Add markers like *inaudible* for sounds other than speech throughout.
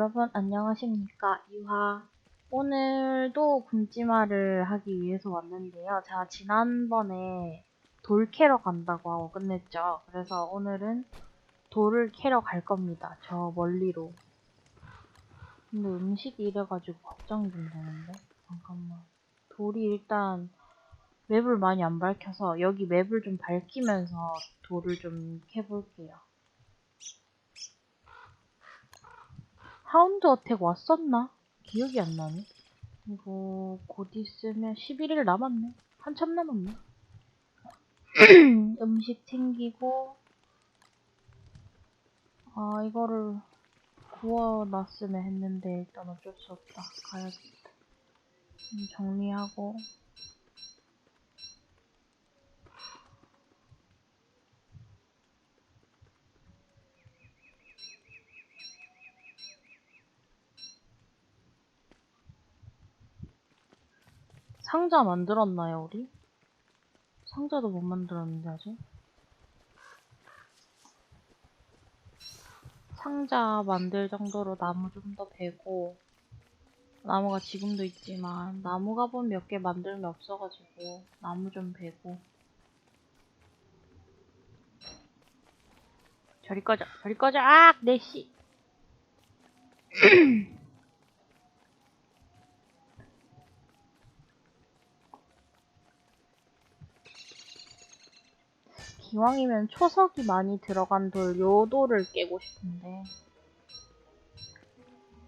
여러분 안녕하십니까? 유하. 오늘도 굶지마를 하기 위해서 왔는데요. 제가 지난번에 돌 캐러 간다고 하고 끝냈죠. 그래서 오늘은 돌을 캐러 갈 겁니다. 저 멀리로. 근데 음식이 이래가지고 걱정이 좀 되는데? 잠깐만. 돌이 일단 맵을 많이 안 밝혀서 여기 맵을 좀 밝히면서 돌을 좀 캐볼게요 하운드 어택 왔었나? 기억이 안 나네. 이거 곧 있으면 11일 남았네. 한참 남았네. *clears throat* 음식 챙기고 아 이거를 구워놨으면 했는데 일단 어쩔 수 없다. 가야겠다. 음, 정리하고 상자 만들었나요, 우리? 상자도 못 만들었는데, 아직? 상자 만들 정도로 나무 좀 더 베고, 나무가 지금도 있지만, 나무 가본 몇 개 만들면 없어가지고, 나무 좀 베고. 저리 꺼져, 저리 꺼져, 악! 내씨! *clears throat* 기왕이면 초석이 많이 들어간 돌, 요 돌을 깨고 싶은데.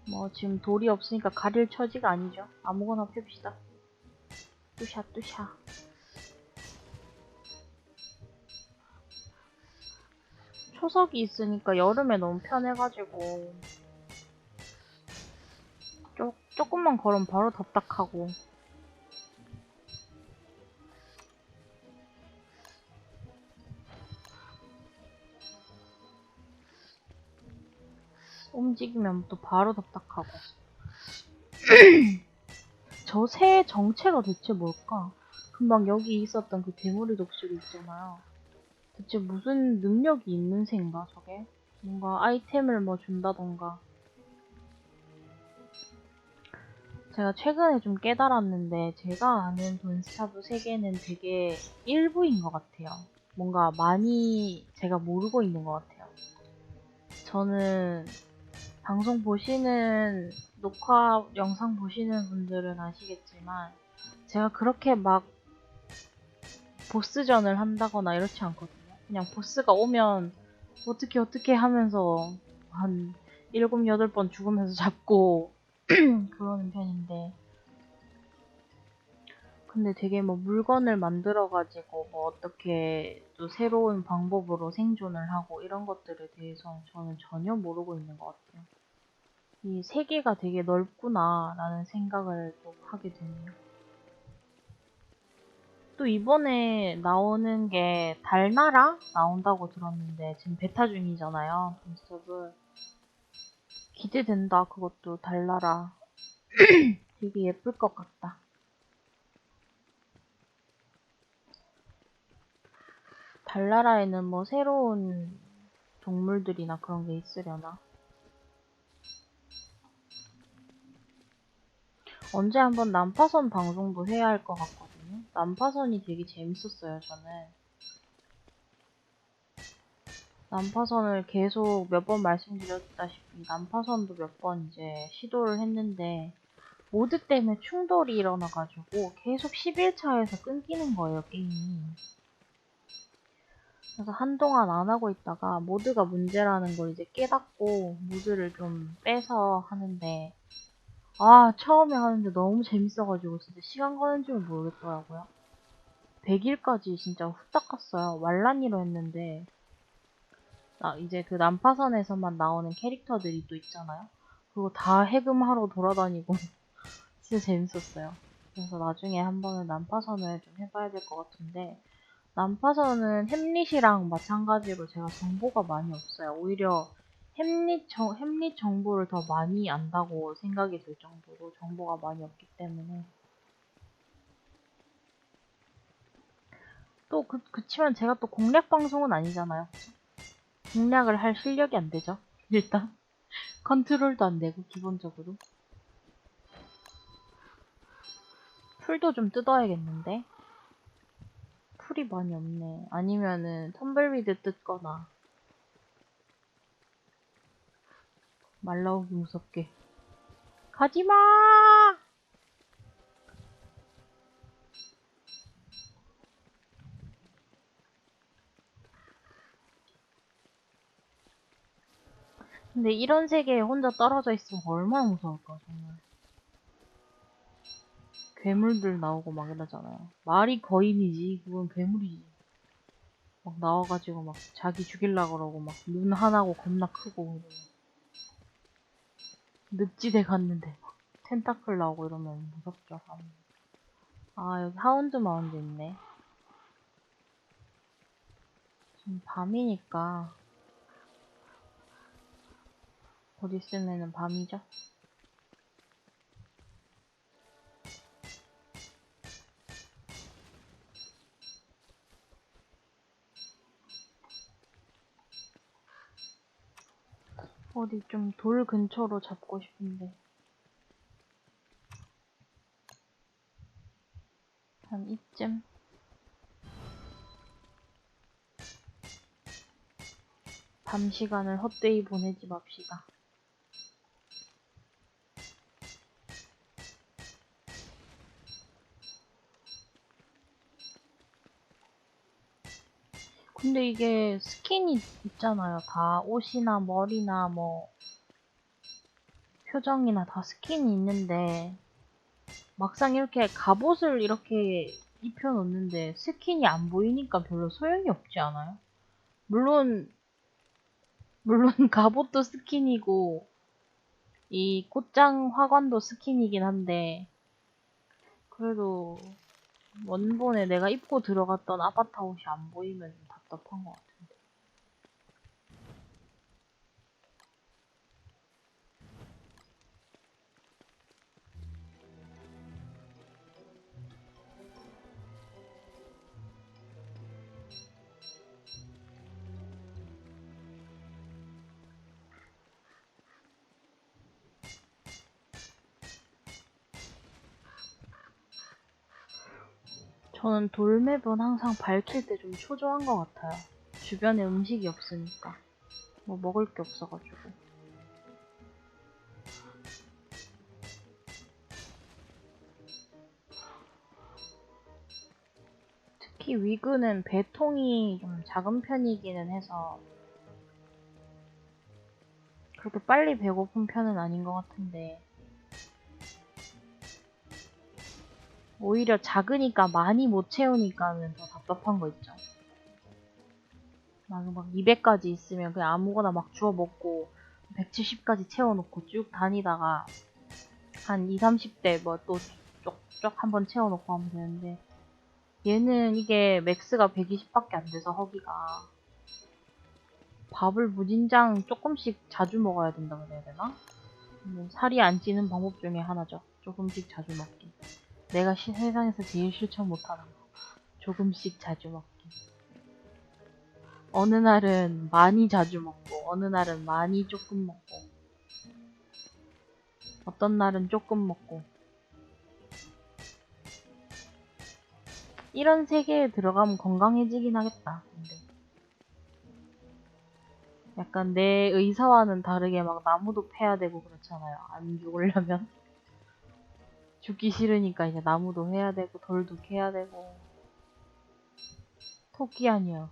뭐, 지금 돌이 없으니까 가릴 처지가 아니죠. 아무거나 펴봅시다. 뚜샤, 뚜샤. 초석이 있으니까 여름에 너무 편해가지고. 조, 조금만 걸으면 바로 덥닥하고. 움직이면 또 바로 답답하고. 저 새의 정체가 대체 뭘까? 금방 여기 있었던 그 괴물의 독수리 있잖아요. 대체 무슨 능력이 있는 새인가, 저게? 뭔가 아이템을 뭐 준다던가. 제가 최근에 좀 깨달았는데, 제가 아는 돈스타브 세계는 되게 일부인 것 같아요. 뭔가 많이 제가 모르고 있는 것 같아요. 저는 방송 보시는 녹화 영상 보시는 분들은 아시겠지만 제가 그렇게 막 보스전을 한다거나 이렇지 않거든요. 그냥 보스가 오면 어떻게 어떻게 하면서 한 7, 8번 죽으면서 잡고 *clears throat* 그러는 편인데 근데 되게 뭐 물건을 만들어 가지고 뭐 어떻게 또 새로운 방법으로 생존을 하고 이런 것들에 대해서 저는 전혀 모르고 있는 것 같아요. 이 세계가 되게 넓구나 라는 생각을 또 하게 되네요. 또 이번에 나오는 게 달나라 나온다고 들었는데 지금 베타 중이잖아요. 몬스터브 기대된다 그것도 달나라 *clears throat* 되게 예쁠 것 같다. 달나라에는 뭐 새로운 동물들이나 그런 게 있으려나? 언제 한번 난파선 방송도 해야 할 것 같거든요. 난파선이 되게 재밌었어요, 저는. 난파선을 계속 몇 번 말씀드렸다시피 난파선도 몇 번 이제 시도를 했는데 모드 때문에 충돌이 일어나가지고 계속 11차에서 끊기는 거예요, 게임이. 그래서 한동안 안 하고 있다가 모드가 문제라는 걸 이제 깨닫고 모드를 좀 빼서 하는데 아 처음에 하는데 너무 재밌어가지고 진짜 시간 가는 줄 모르겠더라고요. 100일까지 진짜 후딱 갔어요. 왈란이로 했는데. 아 이제 그 난파선에서만 나오는 캐릭터들이 또 있잖아요. 그거 다 해금하러 돌아다니고 *laughs* 진짜 재밌었어요. 그래서 나중에 한 번은 난파선을 좀 해봐야 될 것 같은데. 난파선은 햄릿이랑 마찬가지로 제가 정보가 많이 없어요. 오히려 햄릿, 정, 햄릿 정보를 더 많이 안다고 생각이 들 정도로 정보가 많이 없기 때문에. 또 그, 그치만 제가 또 공략 방송은 아니잖아요. 공략을 할 실력이 안 되죠. 일단. *laughs* 컨트롤도 안 되고 기본적으로. 풀도 좀 뜯어야겠는데? 풀이 많이 없네. 아니면은 텀블비드 뜯거나 말라오기 무섭게. 가지마! 근데 이런 세계에 혼자 떨어져 있으면 얼마나 무서울까 정말. 괴물들 나오고 막 이러잖아요. 말이 거인이지 그건 괴물이지. 막 나와가지고 막 자기 죽일라 그러고 막 눈 하나고 겁나 크고 이러고. 늪지대 갔는데 막 텐타클 나오고 이러면 무섭죠. 아 여기 하운드 마운드 있네 지금 밤이니까 곧 있으면은 밤이죠 어디 좀 돌 근처로 잡고 싶은데 한 이쯤 밤 시간을 헛되이 보내지 맙시다. 근데 이게 스킨이 있잖아요. 다 옷이나 머리나 뭐 표정이나 다 스킨이 있는데 막상 이렇게 갑옷을 이렇게 입혀놓는데 스킨이 안 보이니까 별로 소용이 없지 않아요? 물론 물론 *laughs* 갑옷도 스킨이고 이 꽃장 화관도 스킨이긴 한데 그래도 원본에 내가 입고 들어갔던 아바타 옷이 안 보이면 좀 답답 저는 돌맵은 항상 밝힐 때 좀 초조한 것 같아요. 주변에 음식이 없으니까. 뭐 먹을 게 없어가지고. 특히 위그는 배통이 좀 작은 편이기는 해서 그렇게 빨리 배고픈 편은 아닌 것 같은데 오히려 작으니까 많이 못 채우니까는 더 답답한 거 있죠. 막, 막 200까지 있으면 그냥 아무거나 막 주워 먹고 170까지 채워놓고 쭉 다니다가 한 2, 30대 뭐 또 쪽쪽 한번 채워놓고 하면 되는데 얘는 이게 맥스가 120밖에 안 돼서 허기가 밥을 무진장 조금씩 자주 먹어야 된다고 해야 되나? 뭐 살이 안 찌는 방법 중에 하나죠. 조금씩 자주 먹기. 내가 시- 세상에서 제일 실천 못하는 거. 조금씩 자주 먹기. 어느 날은 많이 자주 먹고, 어느 날은 많이 조금 먹고, 어떤 날은 조금 먹고. 이런 세계에 들어가면 건강해지긴 하겠다. 근데. 약간 내 의사와는 다르게 막 나무도 패야 되고 그렇잖아요. 안 죽으려면. 죽기 싫으니까 이제 나무도 해야 되고 돌도 캐야 되고. 토끼 아니야.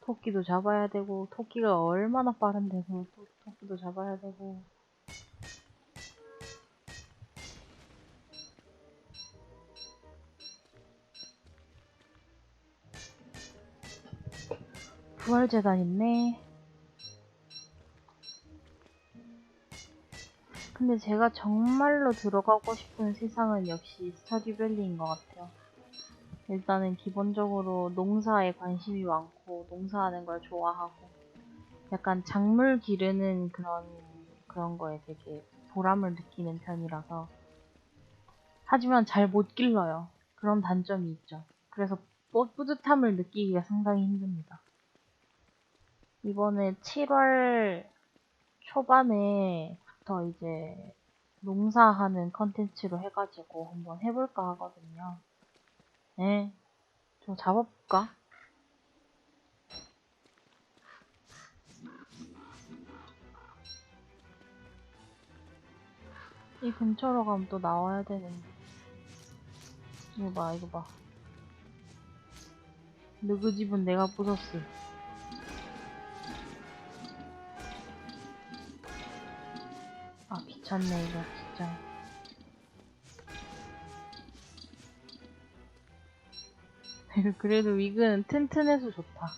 토끼도 잡아야 되고 토끼가 얼마나 빠른데 그 토, 토끼도 잡아야 되고. 부활재단 있네 근데 제가 정말로 들어가고 싶은 세상은 역시 스타듀밸리인 것 같아요. 일단은 기본적으로 농사에 관심이 많고 농사하는 걸 좋아하고 약간 작물 기르는 그런 그런 거에 되게 보람을 느끼는 편이라서 하지만 잘 못 길러요. 그런 단점이 있죠. 그래서 뿌- 뿌듯함을 느끼기가 상당히 힘듭니다. 이번에 7월 초반에 부터 이제 농사하는 컨텐츠로 해가지고 한번 해볼까 하거든요. 네, 좀 잡아볼까? 이 근처로 가면 또 나와야 되는데. 이거 봐, 이거 봐. 누구 집은 내가 부쉈어. 아, 귀찮네, 이거, 진짜. *laughs* 그래도 위그는 튼튼해서 좋다.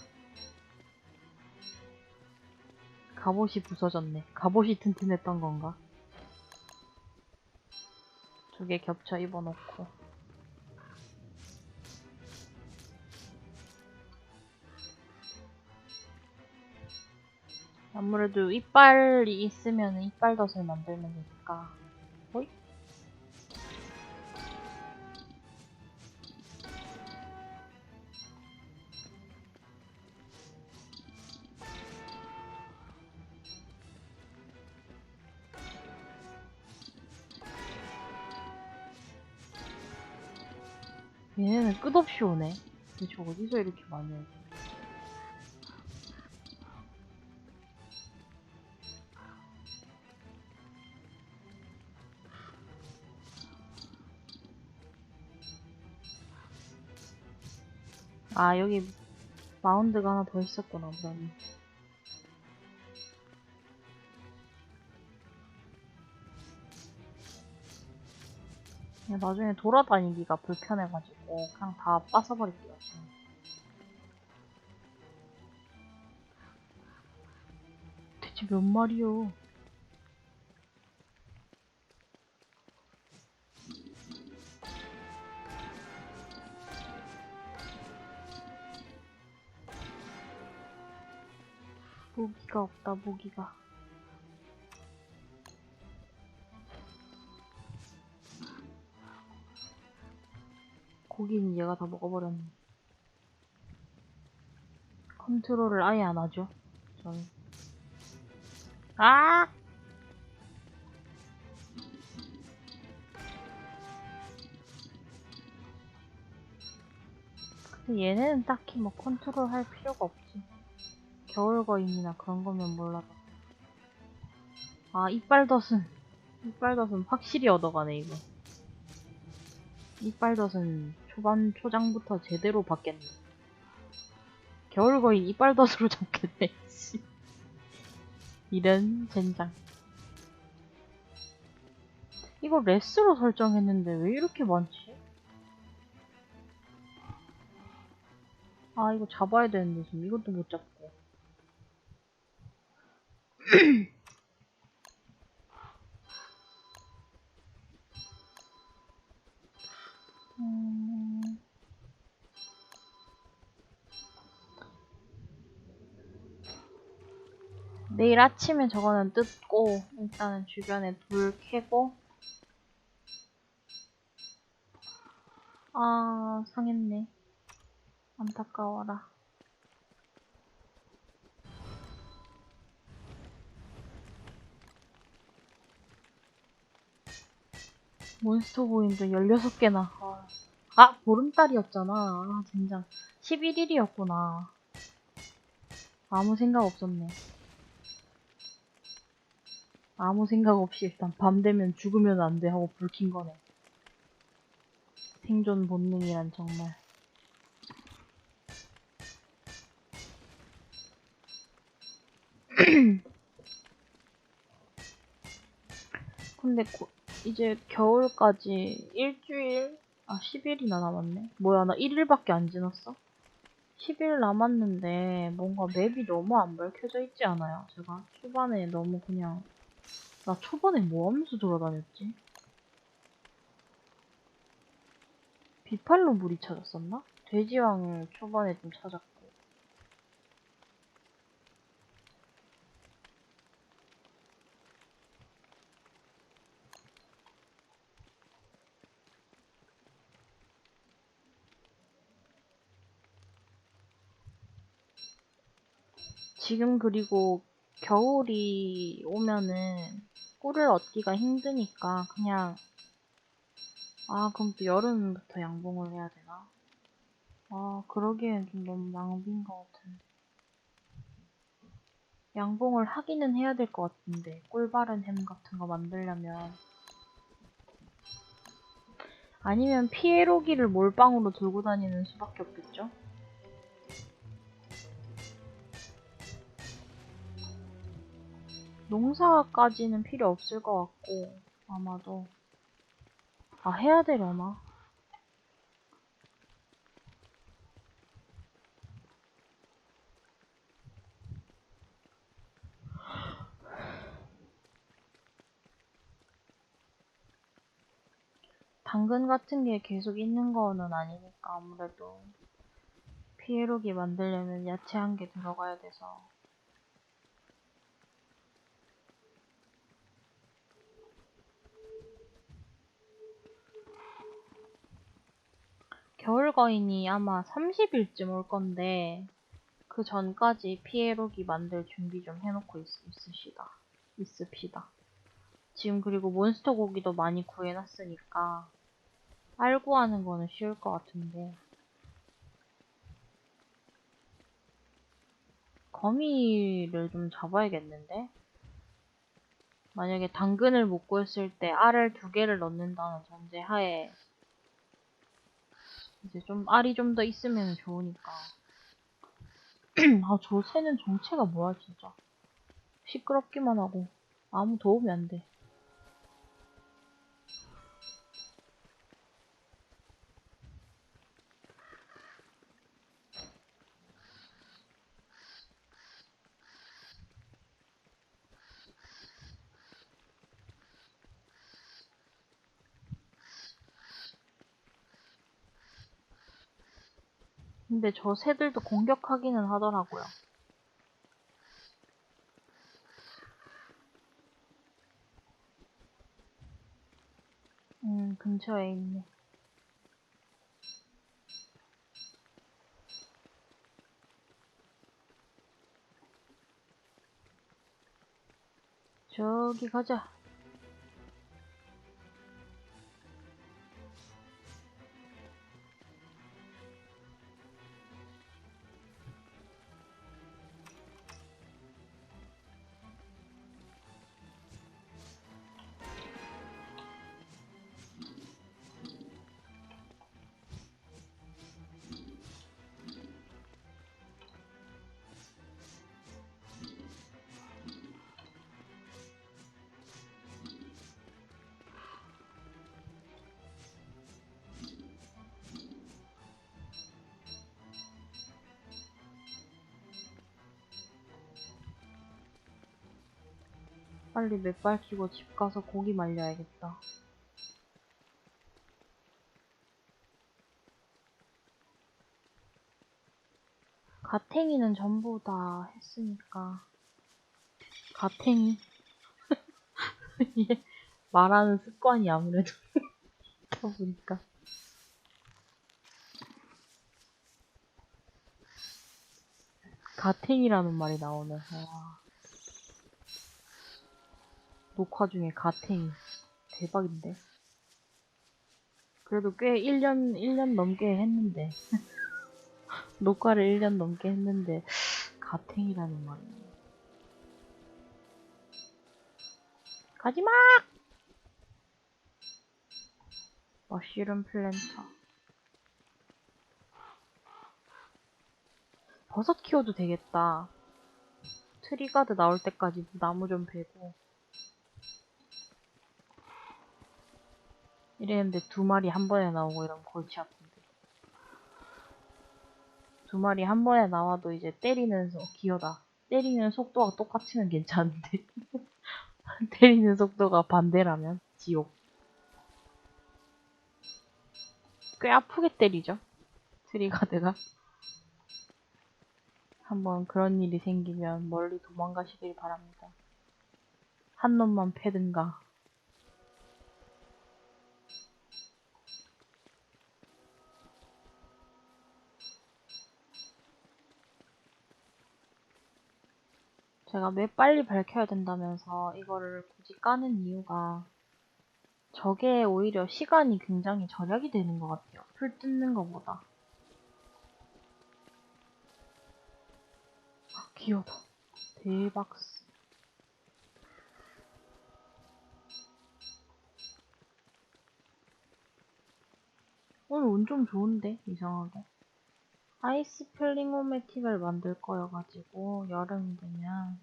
갑옷이 부서졌네. 갑옷이 튼튼했던 건가? 두 개 겹쳐 입어놓고. 아무래도 이빨이 있으면 이빨 덫을 만들면 되니까. 호잇. 얘네는 끝없이 오네. 대체 어디서 이렇게 많이 오지? 아, 여기 마운드가 하나 더 있었구나. 그냥 나중에 돌아다니기가 불편해가지고 그냥 다 빠서버릴게요. 대체 몇 마리요? 무기가 없다, 무기가. 고기는 얘가 다 먹어버렸네. 컨트롤을 아예 안 하죠. 저는. 아! 근데 얘네는 딱히 뭐 컨트롤 할 필요가 없지. 겨울 거인이나 그런 거면 몰라도. 아, 이빨덫은, 이빨덫은 확실히 얻어가네, 이거. 이빨덫은 초반 초장부터 제대로 받겠네. 겨울 거인 이빨덫으로 *laughs* 잡겠네. 씨. 이런 젠장. 이거 레스로 설정했는데 왜 이렇게 많지? 아 이거 잡아야 되는데 지금 이것도 못 잡고. 음... 내일 아침에 저거는 뜯고 일단은 주변에 불 켜고. 아 상했네. 안타까워라 몬스터 보인도 16개나. 아, 아 보름달이었잖아. 아 젠장 11일이었구나. 아무 생각 없었네. 아무 생각 없이 일단 밤 되면 죽으면 안 돼 하고 불 킨 거네. 생존 본능이란 정말. *clears throat* 근데 고- 이제 겨울까지 일주일? 아 10일이나 남았네. 뭐야 나 1일밖에 안 지났어? 10일 남았는데 뭔가 맵이 너무 안 밝혀져 있지 않아요? 제가 초반에 너무 그냥 나 초반에 뭐 하면서 돌아다녔지? 비팔로 무리 찾았었나? 돼지왕을 초반에 좀 찾았고. 지금 그리고 겨울이 오면은 꿀을 얻기가 힘드니까 그냥 아 그럼 또 여름부터 양봉을 해야 되나? 아 그러기엔 좀 너무 낭비인 것 같은데 양봉을 하기는 해야 될 것 같은데 꿀 바른 햄 같은 거 만들려면 아니면 피에로기를 몰빵으로 들고 다니는 수밖에 없겠죠? 농사까지는 필요 없을 것 같고. 아마도. 아 해야 되려나? 당근 같은 게 계속 있는 거는 아니니까 아무래도 피에로기 만들려면 야채 한 개 들어가야 돼서 겨울 거인이 아마 30일쯤 올 건데 그 전까지 피에로기 만들 준비 좀 해놓고 있, 있으시다. 있읍시다. 지금 그리고 몬스터 고기도 많이 구해놨으니까 알고 하는 거는 쉬울 것 같은데 거미를 좀 잡아야겠는데? 만약에 당근을 못 구했을 때 알을 두 개를 넣는다는 전제 하에 이제 좀 알이 좀 더 있으면 좋으니까. *clears throat* 아 저 새는 정체가 뭐야 진짜. 시끄럽기만 하고. 아무 도움이 안 돼. 근데 저 새들도 공격하기는 하더라고요. 음, 근처에 있네. 저기 가자. 빨리 맷발 키고 집 가서 고기 말려야겠다. 가탱이는 전부 다 했으니까. 가탱이? *laughs* 얘 말하는 습관이 아무래도 *laughs* 있다 보니까. 가탱이라는 말이 나오네. 와. 녹화 중에 가탱이. 대박인데. 그래도 꽤 1년, 1년 넘게 했는데. *laughs* 녹화를 1년 넘게 했는데, 가탱이라는 말이. 가지마! 머쉬룸 플랜터. 버섯 키워도 되겠다. 트리가드 나올 때까지 나무 좀 베고. 이랬는데 두 마리 한 번에 나오고 이러면 골치 아픈데. 두 마리 한 번에 나와도 이제 때리는 속, 기어다. 때리는 속도가 똑같으면 괜찮은데. *laughs* 때리는 속도가 반대라면 지옥. 꽤 아프게 때리죠. 트리가드가. 한번 그런 일이 생기면 멀리 도망가시길 바랍니다. 한 놈만 패든가. 제가 왜 빨리 밝혀야 된다면서 이거를 굳이 까는 이유가 저게 오히려 시간이 굉장히 절약이 되는 것 같아요. 풀 뜯는 것보다. 아, 귀여다. 대박. 오늘 운 좀 좋은데, 이상하게. 아이스 플링오매틱을 만들 거여가지고, 여름이 되면.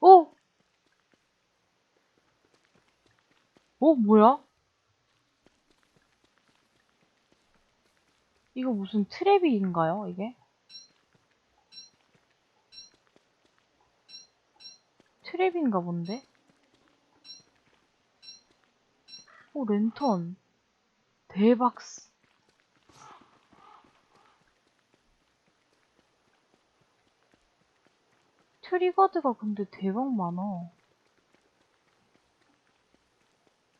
오! 어, 뭐야? 이거 무슨 트랩인가요, 이게? 트랩인가 본데? 오, 랜턴. 대박. 트리거드가 근데 대박 많아.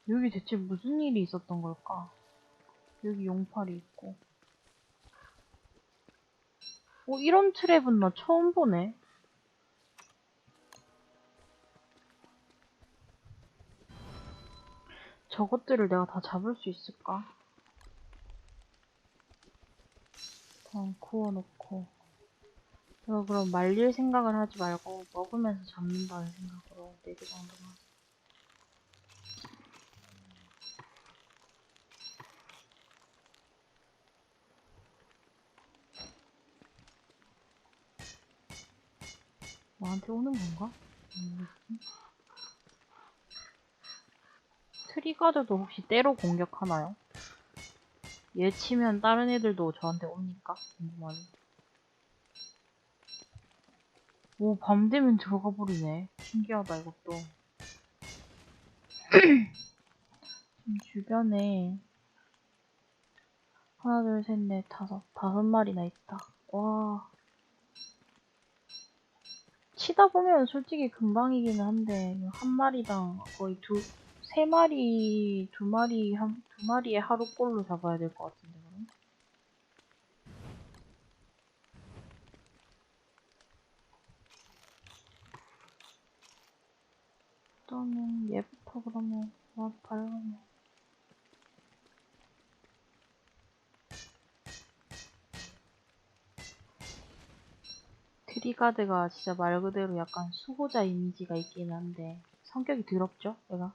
여기 대체 무슨 일이 있었던 걸까? 여기 용팔이 있고. 어, 이런 트랩은 나 처음 보네. 저것들을 내가 다 잡을 수 있을까? 일단 구워놓고. 내가 그럼 말릴 생각을 하지 말고 먹으면서 잡는다는 생각으로 4개 정도만. 나한테 오는 건가? 음. 트리가드도 혹시 때로 공격하나요? 얘 치면 다른 애들도 저한테 옵니까? 궁금하네. 오, 밤 되면 들어가 버리네. 신기하다, 이것도. *clears throat* 주변에 하나, 둘, 셋, 넷, 다섯, 다섯 마리나 있다. 와. 치다 보면 솔직히 금방이기는 한데, 한 마리당 거의 두, 세 마리, 두 마리, 한, 두 마리에 하루꼴로 잡아야 될 것 같은데, 일단은 얘부터 그러면, 와, 밝으면. 트리가드가 진짜 말 그대로 약간 수호자 이미지가 있긴 한데, 성격이 더럽죠, 얘가?